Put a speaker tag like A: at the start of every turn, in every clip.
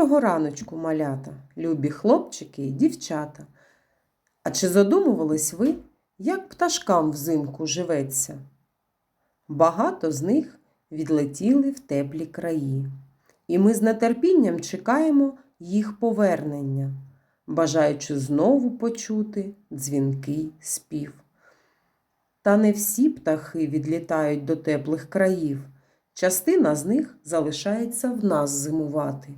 A: Доброго раночку, малята, любі хлопчики і дівчата. А чи задумувались ви, як пташкам взимку живеться? Багато з них відлетіли в теплі краї, і ми з нетерпінням чекаємо їх повернення, бажаючи знову почути дзвінкий спів. Та не всі птахи відлітають до теплих країв. Частина з них залишається в нас зимувати.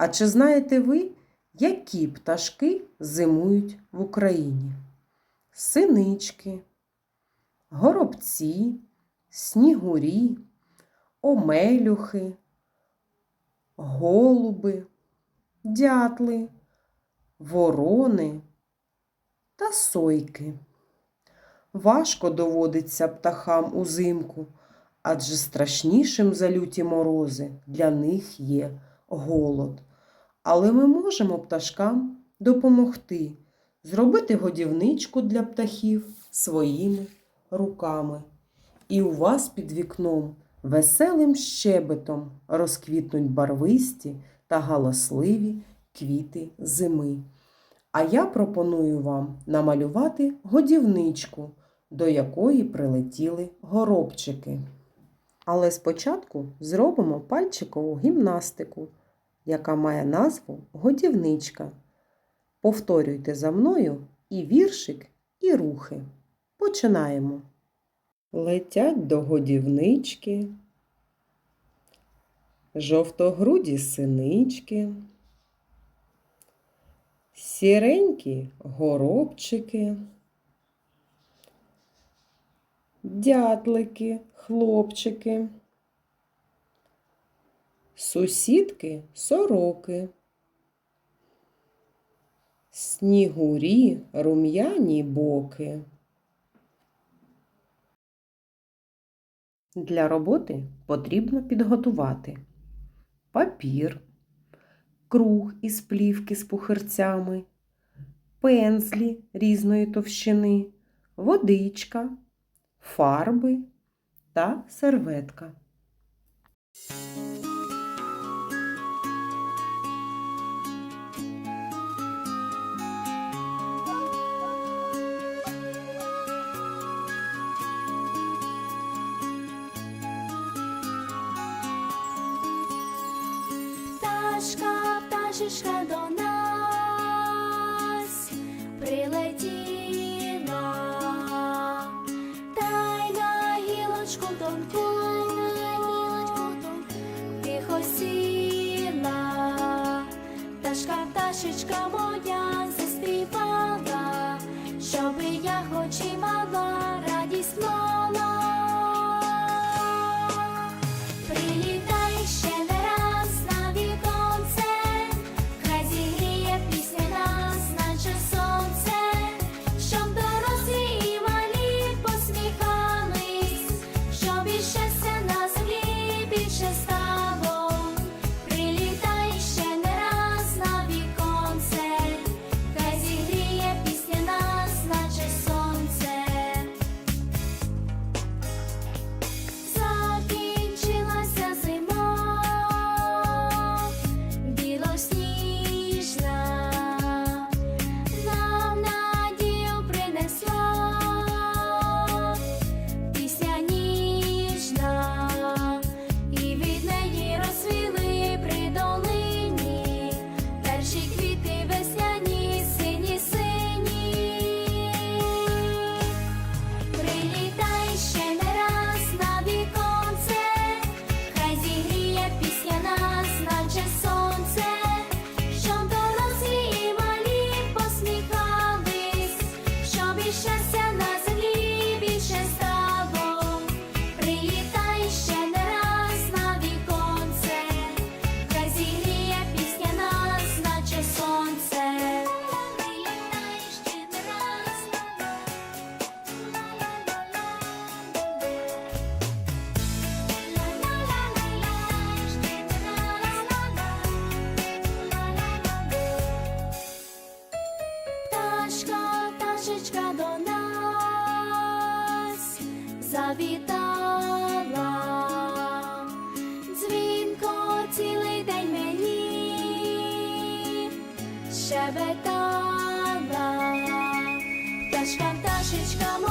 A: А чи знаєте ви, які пташки зимують в Україні? Синички, горобці, снігурі, омелюхи, голуби, дятли, ворони та сойки. Важко доводиться птахам узимку, адже страшнішим за люті морози для них є голод. Але ми можемо пташкам допомогти зробити годівничку для птахів своїми руками. І у вас під вікном веселим щебетом розквітнуть барвисті та галасливі квіти зими. А я пропоную вам намалювати годівничку, до якої прилетіли горобчики. Але спочатку зробимо пальчикову гімнастику, яка має назву годівничка. Повторюйте за мною і віршик, і рухи. Починаємо. Летять до годівнички, жовтогруді синички, сіренькі горобчики, дятлики, хлопчики, сусідки сороки, снігурі рум'яні боки. Для роботи потрібно підготувати папір, круг із плівки з пухирцями, пензлі різної товщини, водичка, фарби та серветка.
B: Пташечка до нас прилетіла, та й на гілочку тонку, тихо сіла, пташка, пташечка моя заспівала, щоби я хоч і мала завітала, дзвінко цілий день мені щебетала, пташка, пташечка.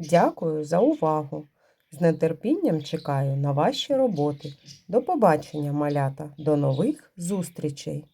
A: Дякую за увагу! З нетерпінням чекаю на ваші роботи. До побачення, малята, до нових зустрічей!